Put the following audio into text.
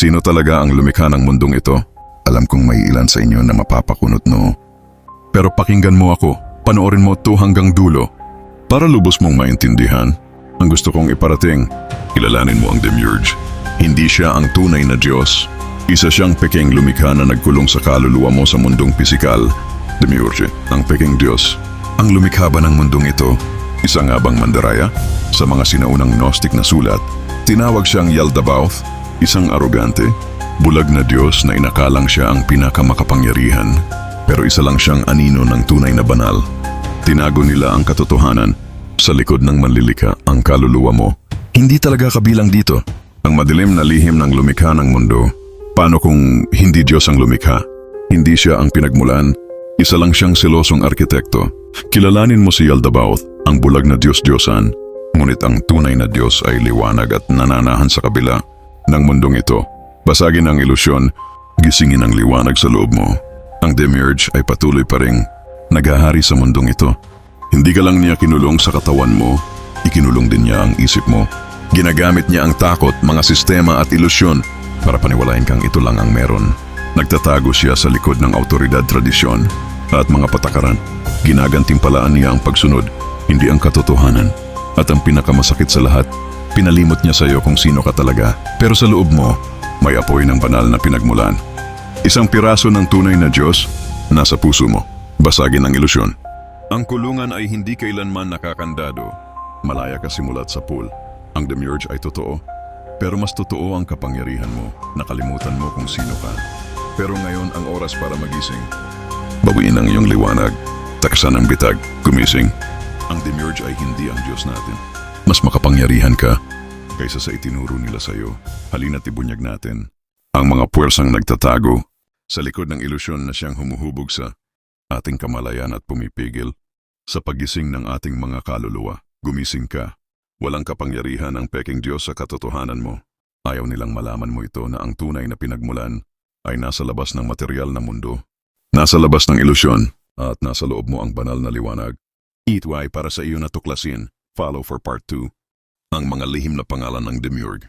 Sino talaga ang lumikha ng mundong ito? Alam kong may ilan sa inyo na mapapakunot no. Pero pakinggan mo ako, panoorin mo to hanggang dulo. Para lubos mong maintindihan, ang gusto kong iparating, kilalanin mo ang Demiurge. Hindi siya ang tunay na Diyos. Isa siyang peking lumikha na nagkulong sa kaluluwa mo sa mundong pisikal. Demiurge, ang peking Diyos. Ang lumikha ba ng mundong ito? Isa nga bang mandaraya? Sa mga sinaunang Gnostic na sulat, tinawag siyang Yaldabaoth, isang arogante, bulag na Diyos na inakalang siya ang pinakamakapangyarihan. Pero isa lang siyang anino ng tunay na banal. Tinago nila ang katotohanan sa likod ng manlilika ang kaluluwa mo. Hindi talaga kabilang dito ang madilim na lihim ng lumikha ng mundo. Paano kung hindi Diyos ang lumikha? Hindi siya ang pinagmulan. Isa lang siyang silosong arkitekto. Kilalanin mo si Yaldabaoth, ang bulag na Diyos-Diyosan. Ngunit ang tunay na Diyos ay liwanag at nananahan sa kabila ng mundong ito. Basagin ang ilusyon, gisingin ang liwanag sa loob mo. Ang Demiurge ay patuloy pa ring naghahari sa mundong ito. Hindi ka lang niya kinulong sa katawan mo, ikinulong din niya ang isip mo. Ginagamit niya ang takot, mga sistema at ilusyon para paniwalain kang ito lang ang meron. Nagtatago siya sa likod ng autoridad tradisyon at mga patakaran. Ginagantimpalaan niya ang pagsunod, hindi ang katotohanan. At ang pinakamasakit sa lahat, pinalimot niya sa iyo kung sino ka talaga. Pero sa loob mo, may apoy ng banal na pinagmulan. Isang piraso ng tunay na Diyos, nasa puso mo. Basagin ang ilusyon. Ang kulungan ay hindi kailanman nakakandado. Malaya ka simulat sa pool. Ang demiurge ay totoo. Pero mas totoo ang kapangyarihan mo. Nakalimutan mo kung sino ka. Pero ngayon ang oras para magising. Bawiin ang iyong liwanag. Taksan ang bitag. Gumising. Ang demiurge ay hindi ang Diyos natin. Mas makapangyarihan ka kaysa sa itinuro nila sa iyo. Halina't ibunyag natin. Ang mga puwersang nagtatago sa likod ng ilusyon na siyang humuhubog sa ating kamalayan at pumipigil sa pagising ng ating mga kaluluwa. Gumising ka. Walang kapangyarihan ang peking Diyos sa katotohanan mo. Ayaw nilang malaman mo ito na ang tunay na pinagmulan ay nasa labas ng material na mundo. Nasa labas ng ilusyon at nasa loob mo ang banal na liwanag. Eat why para sa iyo na tuklasin. Follow for part 2. Ang mga lihim na pangalan ng Demiurge.